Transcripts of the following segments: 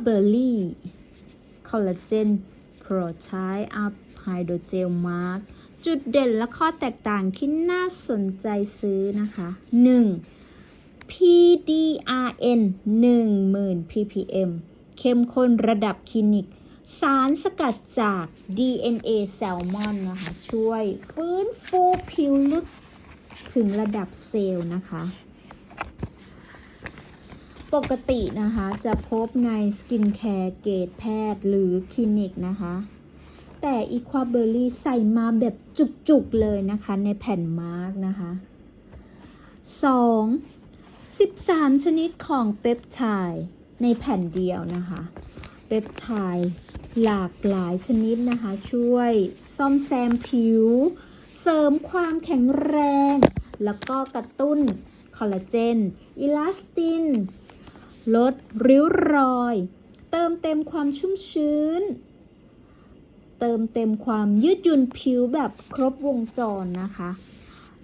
เบอร์รี่คอลลาเจนโปรใช้อัพไฮโดรเจลมาร์กจุดเด่นและข้อแตกต่างที่น่าสนใจซื้อนะคะ 1. PDRN 10,000 ppm เข้มข้นระดับคลินิก สารสกัดจาก DNA แซลมอนนะคะ ช่วยฟื้นฟูผิวลึกถึงระดับเซลล์นะคะ ปกตินะคะจะพบในสกินแคร์เกตแพทย์หรือคลินิกนะคะ แต่อีควาเบอร์รี่ใส่มาแบบจุกๆเลยนะคะ ในแผ่นมาร์กนะคะ 2. 13ชนิดของเปปไทด์ในแผ่นเดียวนะคะเปปไทด์หลากหลายชนิดนะคะ ช่วยซ่อมแซมผิว เสริมความแข็งแรง แล้วก็กระตุ้นคอลลาเจน อิลาสติน ลดริ้วรอย เติมเต็มความชุ่มชื้น เติมเต็มความยืดหยุ่นผิวแบบครบวงจรนะคะ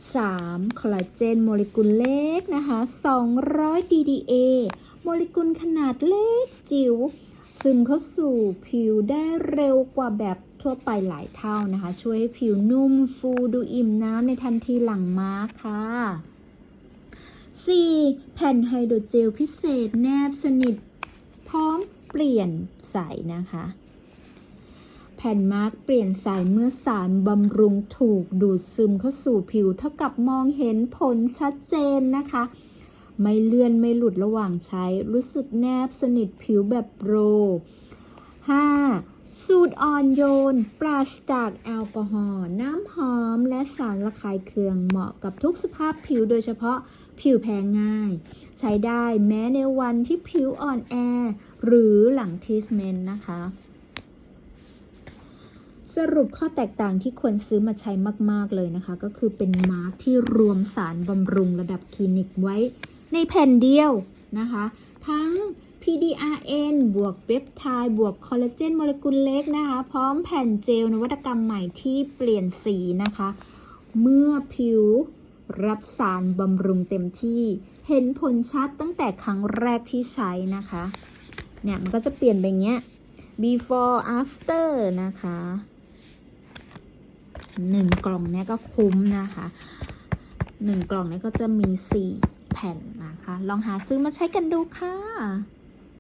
3. คอลลาเจนโมเลกุลเล็กนะคะ 200 DDA โมเลกุลขนาดเล็กจิ๋วซึมเข้าสู่ผิวได้เร็วกว่าแบบทั่วไปหลายเท่านะคะ ช่วยให้ผิวนุ่มฟูดูอิ่มน้ำในทันทีหลังมาค่ะ 4. แผ่นไฮโดรเจลพิเศษแนบสนิท พร้อมเปลี่ยนใสนะคะ แผ่นมาร์กเปลี่ยนใสเมื่อสารบำรุงถูกดูดซึมเข้าสู่ผิว เท่ากับมองเห็นผลชัดเจนนะคะ ไม่เลื่อนไม่หลุดระหว่างใช้ รู้สึกแนบสนิทผิวแบบโปร 5. สูตรอ่อนโยน ปราศจากแอลกอฮอล์น้ำหอม และสารระคายเคืองเหมาะกับทุกสภาพผิวโดยเฉพาะ ผิวแพ้ง่าย ใช้ได้แม้ในวันที่ผิวอ่อนแอ หรือหลังทรีทเมนต์นะคะ สรุปข้อแตกต่างที่ควรซื้อมาใช้มาก ๆ เลยนะคะ ก็คือเป็นมาร์กที่รวมสารบำรุงระดับคลินิกไว้ในแผ่นเดียวนะคะ ทั้ง PDRN บวกเปปไทด์บวกคอลลาเจนโมเลกุลเล็กนะคะ พร้อมแผ่นเจลนวัตกรรมใหม่ที่เปลี่ยนสีนะคะ เมื่อผิว รับสารบำรุงเต็มที่ เห็นผลชัดตั้งแต่ครั้งแรกที่ใช้นะคะ เนี่ยมันก็จะเปลี่ยนไปเงี้ย before after นะคะหนึ่งกล่องเนี่ยก็คุ้มนะคะหนึ่งกล่องเนี่ยก็จะมีสี่แผ่นนะคะ ลองหาซื้อมาใช้กันดูค่ะ